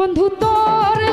বন্ধু তোর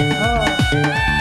어.